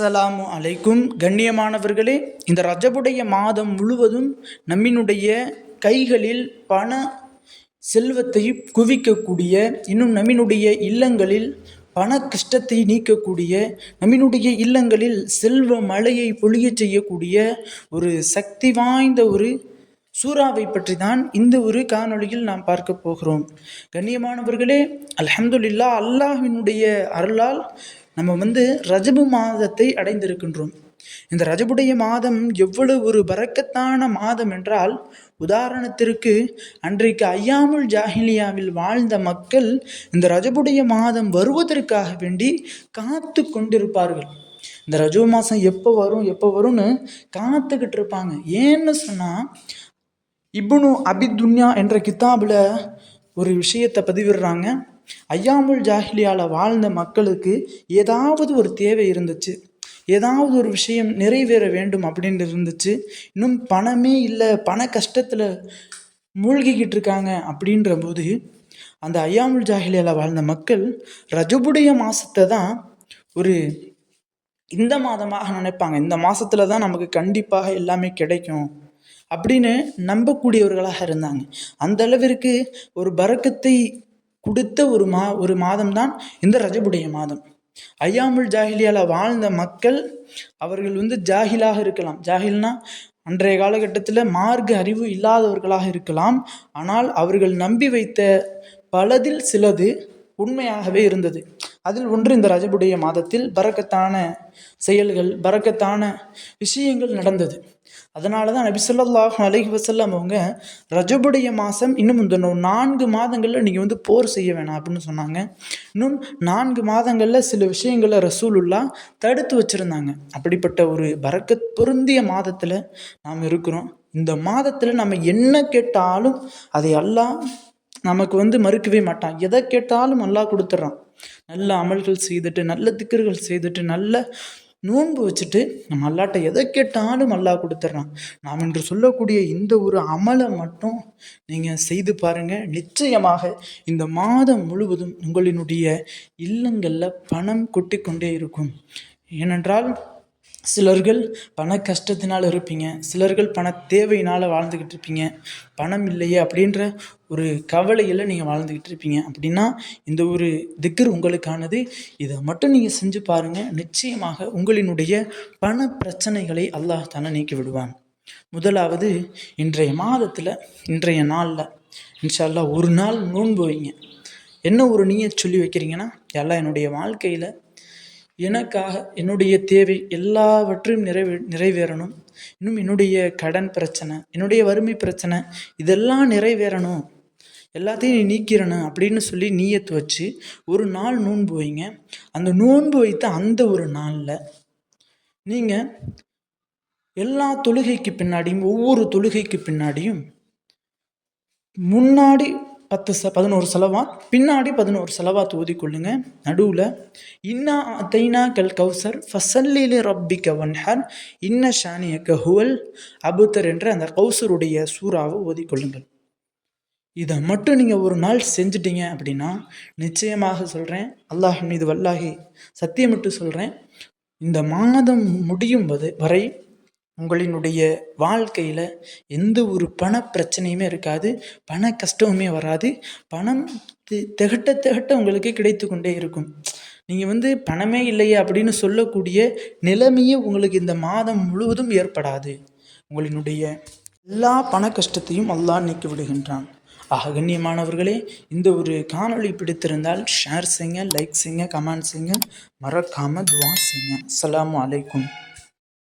அஸ்ஸலாமு அலைக்கும். கண்ணியமானவர்களே இந்த ரஜபுடைய மாதம் முழுவதும் நம்மினுடைய கைகளில் பண செல்வத்தை குவிக்கக்கூடிய இன்னும் நம்மினுடைய இல்லங்களில் பண கஷ்டத்தை நீக்கக்கூடிய நம்மினுடைய இல்லங்களில் செல்வ மழையை பொழியச் செய்யக்கூடிய ஒரு சக்தி வாய்ந்த ஒரு சூறாவை பற்றி தான் இந்த ஒரு காணொளியில் நாம் பார்க்க போகிறோம். கண்ணியமானவர்களே அலமதுல்லா அல்லாஹினுடைய அருளால் நம்ம வந்து ரஜபு மாதத்தை அடைந்திருக்கின்றோம். இந்த ரஜபுடைய மாதம் எவ்வளவு ஒரு பறக்கத்தான மாதம் என்றால் உதாரணத்திற்கு அன்றைக்கு ஐயாமுல் ஜாஹிலியாவில் வாழ்ந்த மக்கள் இந்த ரஜபுடைய மாதம் வருவதற்காக வேண்டி காத்து கொண்டிருப்பார்கள். இந்த ரஜோ மாதம் எப்போ வரும் எப்போ வரும்னு காத்துக்கிட்டு இருப்பாங்க. ஏன்னு சொன்னால் இப்னு அபிதுன்யா என்ற கித்தாபில் ஒரு விஷயத்தை பதிவிடுறாங்க. ஐயாமுல் ஜாஹிலியால் வாழ்ந்த மக்களுக்கு ஏதாவது ஒரு தேவை இருந்துச்சு. ஏதாவது ஒரு விஷயம் நிறைவேற வேண்டும் அப்படின்னு இருந்துச்சு. இன்னும் பணமே இல்லை பண கஷ்டத்தில் மூழ்கிக்கிட்டு இருக்காங்க அப்படின்ற போது அந்த ஐயாமுல் ஜாஹிலியால் வாழ்ந்த மக்கள் ரஜபுடைய மாதத்தை தான் ஒரு இந்த மாதமாக நினைப்பாங்க. இந்த மாதத்துல தான் நமக்கு கண்டிப்பாக எல்லாமே கிடைக்கும் அப்படின்னு நம்பக்கூடியவர்களாக இருந்தாங்க. அந்த அளவிற்கு ஒரு பறக்கத்தை கொடுத்த ஒரு மா ஒரு மாதம் தான் இந்த ரஜபுடைய மாதம். ஐயாமுல் ஜாஹிலியால வாழ்ந்த மக்கள் அவர்கள் வந்து ஜாஹிலாக இருக்கலாம். ஜாஹில்னா அன்றைய காலகட்டத்தில் மார்க்க அறிவு இல்லாதவர்களாக இருக்கலாம். ஆனால் அவர்கள் நம்பி வைத்த பலதில் சிலது உண்மையாகவே இருந்தது. அதில் ஒன்று இந்த ரஜபுடைய மாதத்தில் பறக்கத்தான செயல்கள் பறக்கத்தான விஷயங்கள் நடந்தது. அதனால தான் நபி ஸல்லல்லாஹு அலைஹி அவங்க ரஜபுடைய மாதம் இன்னும் இந்த நான்கு மாதங்களில் நீங்கள் வந்து போர் செய்ய வேணாம் அப்படின்னு சொன்னாங்க. இன்னும் நான்கு மாதங்களில் சில விஷயங்களை ரசூலுல்லா தடுத்து வச்சுருந்தாங்க. அப்படிப்பட்ட ஒரு பரக்கத் பொருந்திய மாதத்தில் நாம் இருக்கிறோம். இந்த மாதத்தில் நம்ம என்ன கேட்டாலும் அதை எல்லாம் நமக்கு வந்து மறுக்கவே மாட்டான். எதை கேட்டாலும் நல்லா கொடுத்துட்றான் நல்ல அமல்கள் செய்துட்டு நல்ல திக்கர்கள் செய்துட்டு நல்ல நோன்பு வச்சுட்டு நம்ம அல்லாட்ட எதை கேட்டாலும் அல்லாஹ் கொடுத்துட்றான். நாம் இன்று சொல்லக்கூடிய இந்த ஒரு அமலை மட்டும் நீங்கள் செய்து பாருங்கள் நிச்சயமாக இந்த மாதம் முழுவதும் உங்களினுடைய இல்லங்களில் பணம் கொட்டிக்கொண்டே இருக்கும். ஏனென்றால் சிலர்கள் பண கஷ்டத்தினால் இருப்பீங்க. சிலர்கள் பண தேவையினால் வாழ்ந்துக்கிட்டு இருப்பீங்க. பணம் இல்லையே அப்படின்ற ஒரு கவலையில் நீங்கள் வாழ்ந்துக்கிட்டு இருப்பீங்க. அப்படின்னா இந்த ஒரு திக்கர் உங்களுக்கானது. இதை மட்டும் நீங்கள் செஞ்சு பாருங்கள் நிச்சயமாக உங்களினுடைய பண பிரச்சனைகளை அல்லாஹ் தானே நீக்கி விடுவான். முதலாவது இன்றைய மாதத்தில் இன்றைய நாளில் இன்ஷால்லா ஒரு நாள் நோன்பு வைங்க. என்ன ஒரு நீயை சொல்லி வைக்கிறீங்கன்னா எல்லாம் என்னுடைய வாழ்க்கையில் எனக்காக என்னுடைய தேவை எல்லாவற்றையும் நிறைவே நிறைவேறணும். இன்னும் என்னுடைய கடன் பிரச்சனை என்னுடைய வறுமை பிரச்சனை இதெல்லாம் நிறைவேறணும். எல்லாத்தையும் நீ நீக்கிறணும் அப்படின்னு சொல்லி நீயத்து வச்சு ஒரு நாள் நோன்பு வைங்க. அந்த நோன்பு வைத்த அந்த ஒரு நாளில் நீங்கள் எல்லா தொழுகைக்கு பின்னாடியும் ஒவ்வொரு தொழுகைக்கு பின்னாடியும் முன்னாடி பத்து ச பதினோரு செலவா பின்னாடி பதினோரு செலவாத் ஓதிக்கொள்ளுங்க நடுவில் இன்னா அத்தைனா கல் கௌசர் ஃபசல்லிலி ரப்பி கவன்ஹர் இன்ன ஷானிய கஹுவல் அபுத்தர் என்ற அந்த கௌசருடைய சூறாவை ஓதிக்கொள்ளுங்கள் இதை மட்டும் நீங்கள் ஒரு நாள் செஞ்சிட்டீங்க அப்படின்னா நிச்சயமாக சொல்கிறேன் அல்லாஹ் மீது வல்லாஹி சத்தியமிட்டு சொல்கிறேன் இந்த மாதம் முடியும் வரை உங்களினுடைய வாழ்க்கையில் எந்த ஒரு பண பிரச்சனையுமே இருக்காது பண கஷ்டமுமே வராது பணம் திகட்ட திகட்ட உங்களுக்கு கிடைத்து கொண்டே இருக்கும். நீங்கள் வந்து பணமே இல்லையே அப்படின்னு சொல்லக்கூடிய நிலைமையே உங்களுக்கு இந்த மாதம் முழுவதும் ஏற்படாது. உங்களினுடைய எல்லா பண கஷ்டத்தையும் அல்லாஹ் நீக்கி விடுகின்றான். ஆக கண்ணியமானவர்களே இந்த ஒரு காணொளி பிடித்திருந்தால் ஷேர் செய்யுங்க லைக் செய்யுங்க கமெண்ட் செய்யுங்க மறக்காமல் துவா செய்யுங்க. அஸ்ஸலாமு அலைக்கும்.